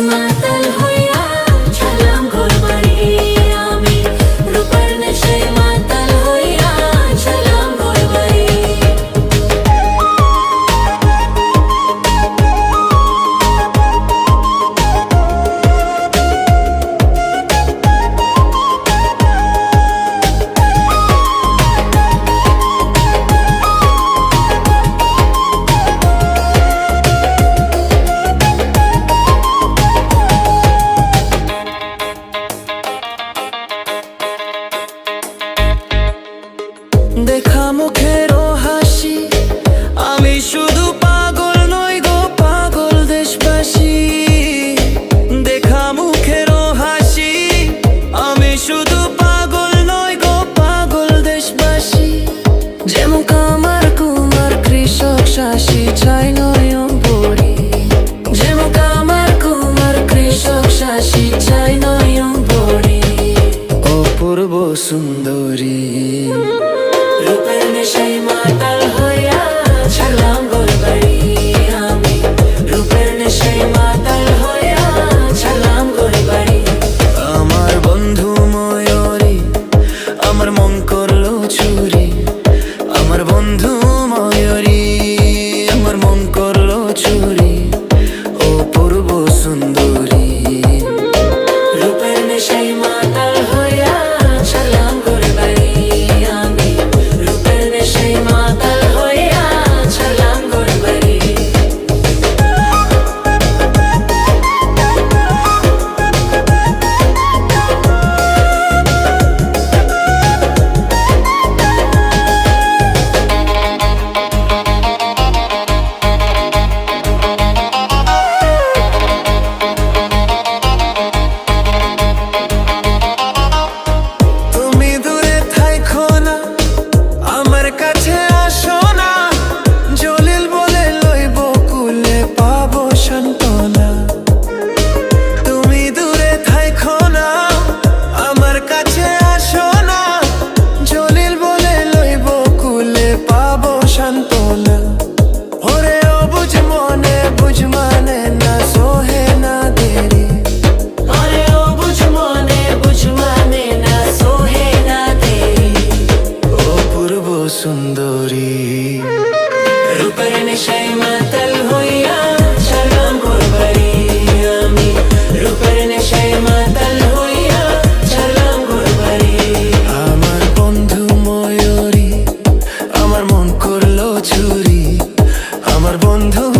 my আশপাশি দেখা মুখের হাসি। আমি শুধু পাগল নয় গো, পাগল দেশবাসী। যে কামার কুমার কৃষক শাসী চাই নয়ন পড়ি যে মুখ কুমার কৃষক শাসী চাই নয়ন পড়ি অপূর্ব সুন্দরী। রূপের নেশাই মাতাল বন্ধু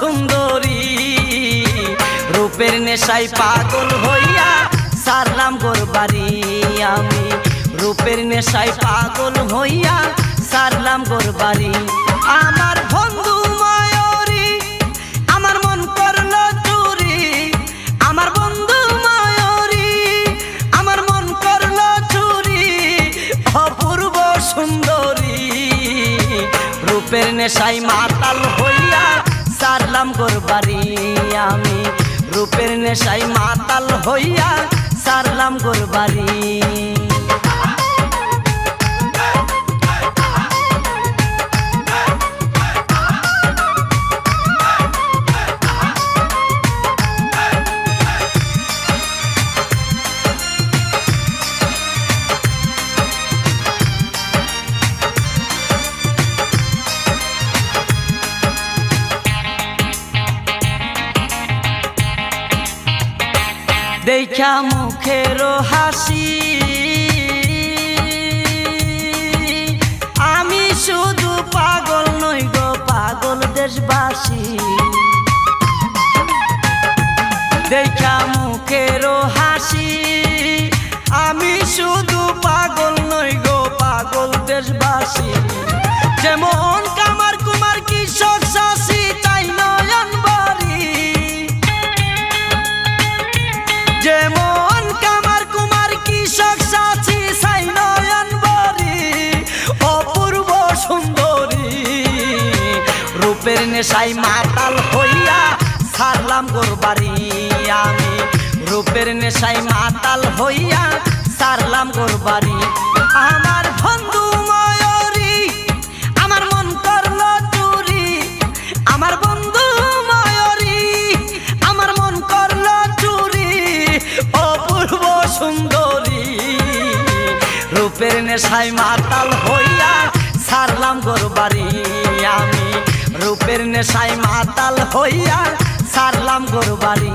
সুন্দরী। রূপের নেশায় পাগল হইয়া সারলাম গোর বাড়ি আমি। রূপের নেশায় পাগল হইয়া সারলাম গোর বাড়ি। আমার বন্ধু মায়রি, আমার মন করল চুরি। আমার বন্ধু মায়রি, আমার মন করল চুরি। অপূর্ব সুন্দরী, রূপের নেশাই মাতাল হয়ে সারলাম গোর বাড়ি আমি। রূপের নেশাই মাতাল হইয়া সারলাম গোর বাড়ি। দেখা মুখের হাসি। আমি শুধু পাগল নই গো, পাগল দেশবাসী। দেখা মুখের হাসি। আমি শুধু পাগল নই গো, পাগল দেশবাসী। যেমন নেশাই মাতাল হইয়া সারলাম গোর বাড়ি আমি। রূপের নেশাই মাতাল হইয়া সারলাম গোর বাড়ি। আমার বন্ধু ময়ূরী, আমার মন করল চুরি। আমার বন্ধু ময়ূরী, আমার মন করল চুরি। অপূর্ব সুন্দরী, রূপের নেশায় মাতাল হইয়া সারলাম গোর বাড়ি আমি। রূপের নেশায় মাতাল হইয়া সারলাম গরু বাড়ি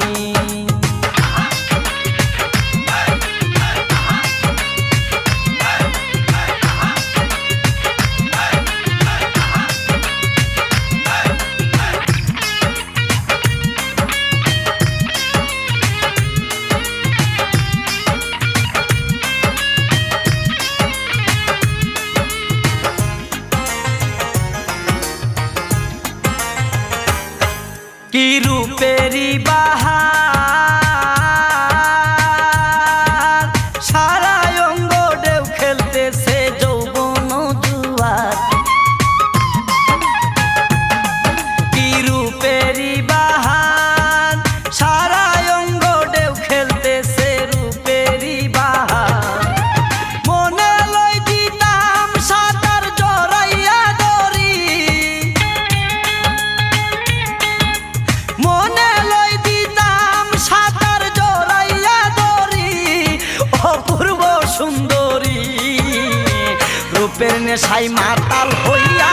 রূপের নেশাই মাতাল হইয়া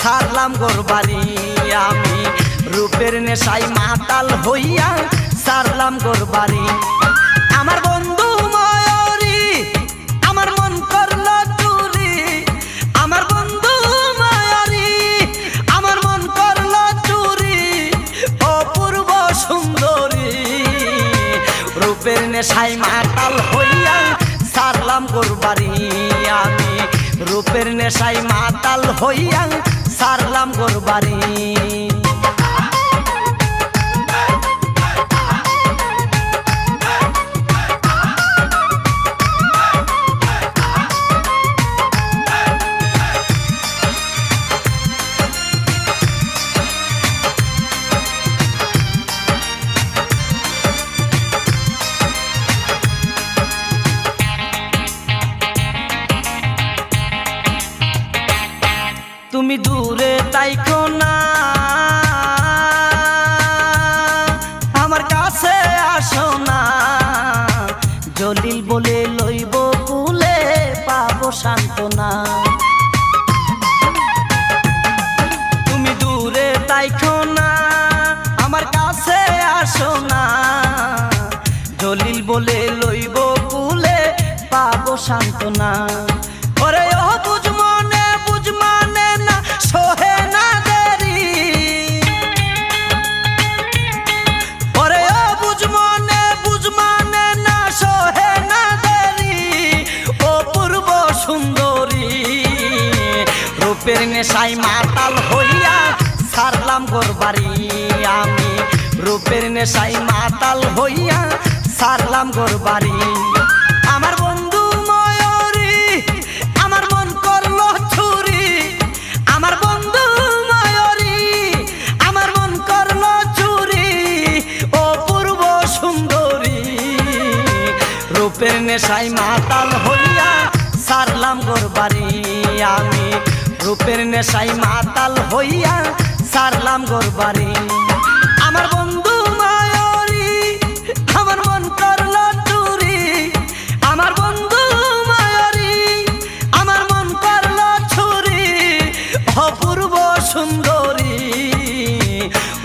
সারলাম গোর বাড়ি আমি। রূপের নেশাই মাতাল হইয়া সারলাম গোর বাড়ি। আমার বন্ধু ময়ূরী, আমার মন করল চুরি। আমার বন্ধু ময়ূরী, আমার মন করল চুরি। অপূর্ব সুন্দরী, রূপের নেশাই মাতাল রূপের নেশাই মাতাল হইয়া সারলাম গোর বাড়ি তুমি দূরে তাইকো না। আমার কাছে আসো না। জলিল বলে লইব কুলে পাবো সান্ত্বনা। তুমি দূরে তাইকো না। আমার কাছে আসো না। জলিল বলে লইব কুলে পাবো সান্ত্বনা। নেশাই মাতাল হইয়া সারলাম গোরবাড়ি আমি। রূপের নেশাই মাতাল হইয়া সারলাম গোরবাড়ি আমার বন্ধু ময়ূরী, আমার মন করল ছুরি। আমার বন্ধু ময়ূরী, আমার মন করল চুরি ও পূর্ব সুন্দরী, রূপের নেশাই মাতাল হইয়া সারলাম গোরবাড়ি আমি। রূপের নেশাই মাতাল হইয়া সারলাম গোরবাড়ি আমার বন্ধু মায়রি আমার মন করল চুরি আমার বন্ধু মায়রি আমার মন করল ছুরি অপূর্ব সুন্দরী,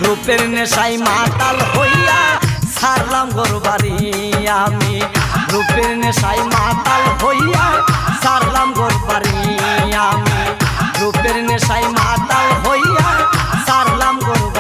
রূপের নেশাই মাতাল হইয়া সারলাম গোরবাড়ি আমি রূপের নেশাই মাতাল হইয়া সারলাম গোরবাড়ি আমি রূপের নেশাই মাতাল হইয়া সারলাম গোরবাড়ি